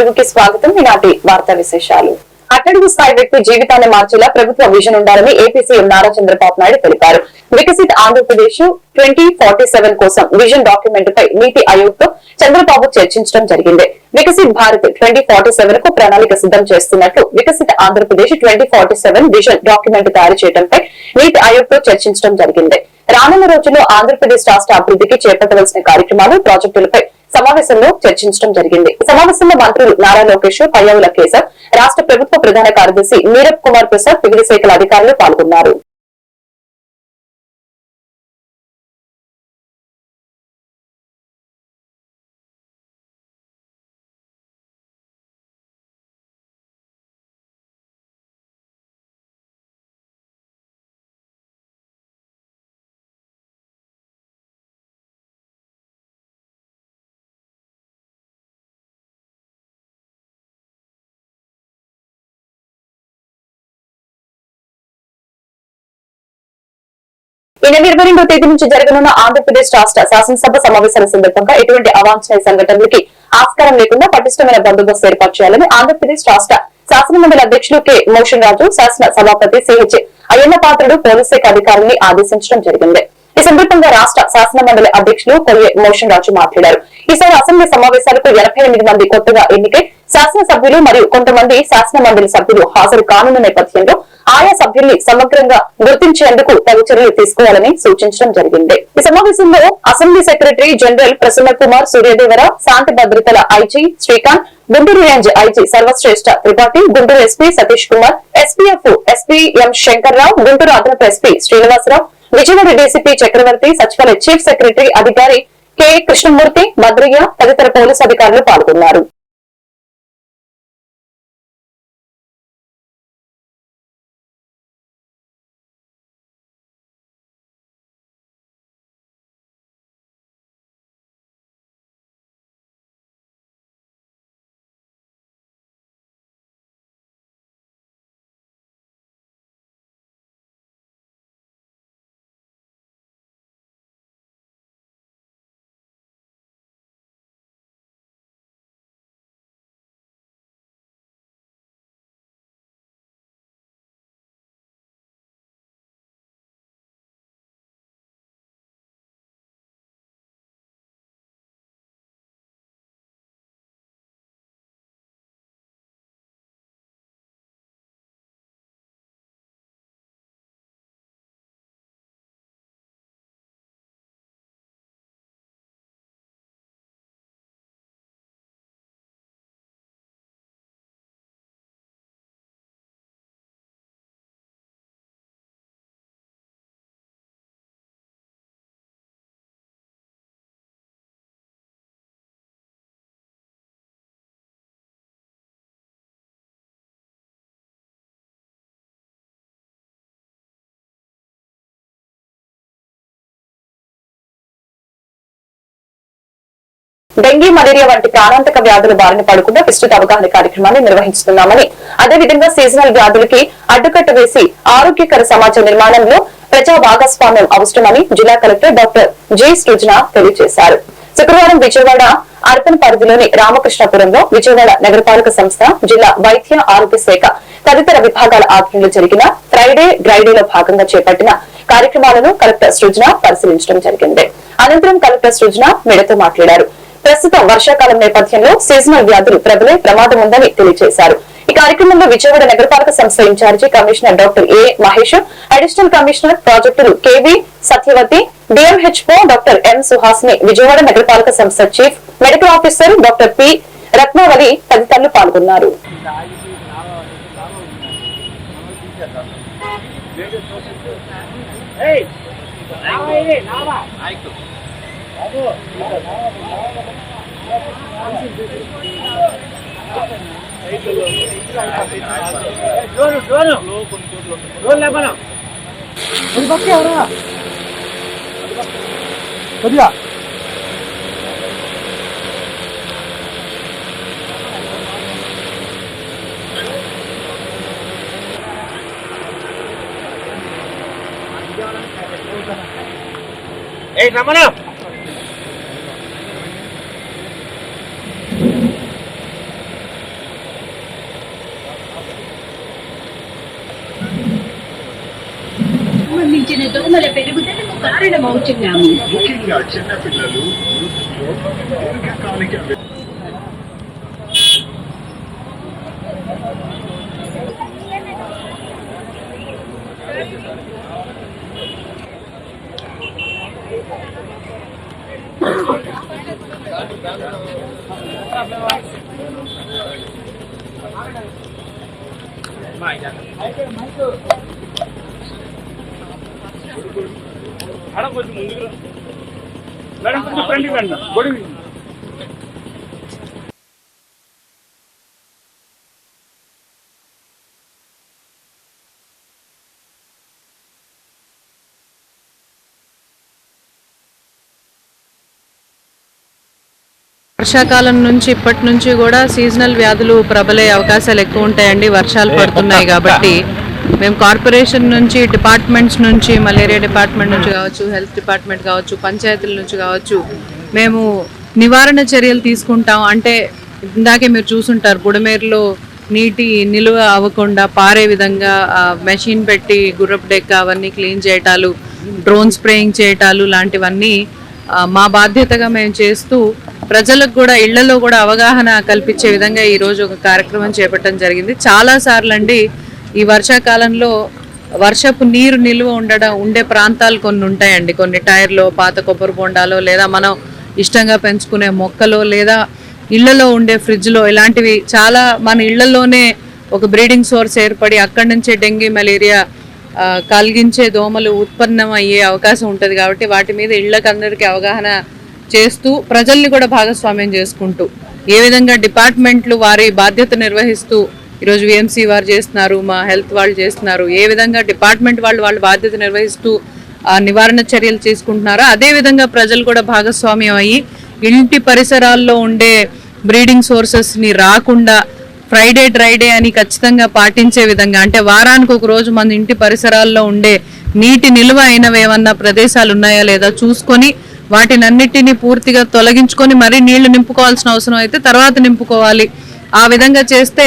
తెలుగుకి స్వాగతం. ఈనాటి వార్తా విశేషాలు. అట్టడుగు స్థాయి వ్యక్తి జీవితాన్ని మార్చేలా ప్రభుత్వ విజన్ ఉండాలని ఏపీ సీఎం నారా చంద్రబాబు నాయుడు తెలిపారు. Viksit Andhra Pradesh twenty forty seven కోసం విజన్ డాక్యుమెంట్ పై నీతి ఆయోగ్తో చంద్రబాబు చర్చించడం జరిగింది. వికసిత్ భారత్ ట్వంటీ ఫార్టీ సెవెన్కు ప్రణాళిక సిద్ధం చేస్తున్నట్లు Viksit Andhra Pradesh twenty forty seven vision document తయారు చేయడంపై నీతి ఆయోగ్తో చర్చించడం జరిగింది. రానున్న రోజుల్లో ఆంధ్రప్రదేశ్ రాష్ట్ర అభివృద్ధికి చేపట్టవలసిన కార్యక్రమాలు ప్రాజెక్టులపై సమావేశంలో చర్చించడం జరిగింది. సమావేశంలో మంత్రులు నారా లోకేష్ పయ్యావుల కేశవ్ రాష్ట్ర ప్రభుత్వ ప్రధాన కార్యదర్శి నీరబ్ కుమార్ ప్రసాద్ వివిధ శాఖల అధికారులు పాల్గొన్నారు. ఈ నెల ఇరవై రెండో తేదీ నుంచి జరగనున్న ఆంధ్రప్రదేశ్ రాష్ట్ర శాసనసభ సమావేశాల సందర్భంగా ఎటువంటి అవాంఛనీయ సంఘటనలకి ఆస్కారం లేకుండా పటిష్టమైన బందోబస్తు ఏర్పాటు చేయాలని ఆంధ్రప్రదేశ్ రాష్ట్ర శాసనమండలి అధ్యక్షులు కె. మోషన్ రాజు శాసన సభాపతి సిహెచ్ అయ్యన్న పాత్రుడు పోలీస్ శాఖ అధికారుల్ని ఆదేశించడం జరిగింది. ఈ సందర్భంగా రాష్ట్ర శాసన మండలి అధ్యక్షులు కొయ్య మోషన్ రాజు మాట్లాడారు. ఈసారి అసెంబ్లీ సమావేశాలకు ఎనభై ఎనిమిది మంది కొత్తగా ఎన్నికై శాసనసభ్యులు మరియు కొంతమంది శాసన మండలి సభ్యులు హాజరు కానున్న నేపథ్యంలో ఆయా సభ్యుల్ని సమగ్రంగా గుర్తించేందుకు తగు చర్యలు తీసుకోవాలని సూచించడం జరిగింది. ఈ సమావేశంలో assembly secretary general Prasanna Kumar Suryadevara శాంతి భద్రతల IG Srikanth Guntur range IG Sarvashreshtha Tripathi Guntur SP Satish Kumar SPF SP M Shankar Rao Guntur అదనపు ఎస్పీ శ్రీనివాసరావు విజయవాడ డీసీపీ చక్రవర్తి సచివాలయ చీఫ్ సెక్రటరీ అధికారి కె కృష్ణమూర్తి భద్రయ్య తదితర పోలీసు అధికారులు పాల్గొన్నారు. డెంగీ మలేరియా వంటి ప్రాణాంతక వ్యాధుల బారిన పడకుండా విస్తృత అవగాహన కార్యక్రమాన్ని నిర్వహిస్తున్నామని. అదేవిధంగా సీజనల్ వ్యాధులకి అడ్డుకట్ట వేసి ఆరోగ్యకర సమాజం నిర్మాణంలో ప్రజా భాగస్వామ్యం అవసరమని జిల్లా కలెక్టర్ డాక్టర్ జి సృజన తెలియజేశారు. శుక్రవారం విజయవాడ అర్బన్ పరిధిలోని రామకృష్ణపురంలో విజయవాడ నగరపాలక సంస్థ జిల్లా వైద్య ఆరోగ్య శాఖ తదితర విభాగాల ఆధ్వర్యంలో జరిగిన ఫ్రైడే డ్రైడేలో భాగంగా చేపట్టిన కార్యక్రమాలను కలెక్టర్ సృజన పరిశీలించడం జరిగింది. అనంతరం కలెక్టర్ సృజన మెడతో మాట్లాడారు. ప్రస్తుతం వర్షాకాలం నేపథ్యంలో సీజనల్ వ్యాధులు ప్రబలే ప్రమాదం ఉందని తెలియజేశారు. ఈ కార్యక్రమంలో విజయవాడ నగరపాలక సంస్థ incharge commissioner doctor A Mahesh additional commissioner ప్రాజెక్టులు KV Satyavathi DMHO doctor M Suhasini Vijayawada నగరపాలక సంస్థ chief medical officer doctor P Ratnavali తదితరులు పాల్గొన్నారు. కొద్దిగా ఏయ్ రమణ సంబంధించిన దోమల పెరుగుదలకు కారణమవుతున్నాము ముఖ్యంగా వృద్ధులు దీర్ఘకాలిక మేడం కొంచెం ముందుకు. మేడం కొంచెం ఫ్రంట్కి రండి గొడవ వర్షాకాలం నుంచి ఇప్పటి నుంచి కూడా సీజనల్ వ్యాధులు ప్రబలే అవకాశాలు ఎక్కువ ఉంటాయండి వర్షాలు పడుతున్నాయి కాబట్టి మేము కార్పొరేషన్ నుంచి డిపార్ట్మెంట్స్ నుంచి మలేరియా డిపార్ట్మెంట్ నుంచి కావచ్చు హెల్త్ డిపార్ట్మెంట్ కావచ్చు పంచాయతీల నుంచి కావచ్చు మేము నివారణ చర్యలు తీసుకుంటాం. అంటే ఇందాకే మీరు చూసుంటారు బుడమేరులో నీటి నిలువ అవ్వకుండా పారే విధంగా మెషిన్ పెట్టి గుర్రపు డెక్క అవన్నీ క్లీన్ చేయటాలు డ్రోన్ స్ప్రేయింగ్ చేయటాలు లాంటివన్నీ మా బాధ్యతగా మేము చేస్తూ ప్రజలకు కూడా ఇళ్ళలో కూడా అవగాహన కల్పించే విధంగా ఈ రోజు ఒక కార్యక్రమం చేపట్టడం జరిగింది. చాలా సార్లు అండి ఈ వర్షాకాలంలో వర్షపు నీరు నిల్వ ఉండడం ఉండే ప్రాంతాలు కొన్ని ఉంటాయండి. కొన్ని టైర్లో పాత కొబ్బరి బొండాలో లేదా మనం ఇష్టంగా పెంచుకునే మొక్కలో లేదా ఇళ్ళలో ఉండే ఫ్రిడ్జ్లో ఇలాంటివి చాలా మన ఇళ్ళలోనే ఒక బ్రీడింగ్ సోర్స్ ఏర్పడి అక్కడి నుంచే డెంగీ మలేరియా కలిగించే దోమలు ఉత్పన్నం అయ్యే అవకాశం ఉంటుంది కాబట్టి వాటి మీద ఇళ్ళకి అవగాహన చేస్తూ ప్రజల్ని కూడా భాగస్వామ్యం చేసుకుంటూ ఏ విధంగా డిపార్ట్మెంట్లు వారి బాధ్యత నిర్వహిస్తూ ఈరోజు విఎంసీ వారు చేస్తున్నారు మా హెల్త్ వాళ్ళు చేస్తున్నారు ఏ విధంగా డిపార్ట్మెంట్ వాళ్ళు వాళ్ళ బాధ్యత నిర్వహిస్తూ ఆ నివారణ చర్యలు తీసుకుంటున్నారో అదే విధంగా ప్రజలు కూడా భాగస్వామ్యం అయ్యి ఇంటి పరిసరాల్లో ఉండే బ్రీడింగ్ సోర్సెస్ని రాకుండా ఫ్రైడే డ్రైడే అని ఖచ్చితంగా పాటించే విధంగా అంటే వారానికి ఒక రోజు మన ఇంటి పరిసరాల్లో ఉండే నీటి నిల్వ అయినవి ఏమన్నా ప్రదేశాలు ఉన్నాయా లేదా చూసుకొని వాటినన్నిటిని పూర్తిగా తొలగించుకొని మరీ నీళ్ళు నింపుకోవాల్సిన అవసరం అయితే తర్వాత నింపుకోవాలి. ఆ విధంగా చేస్తే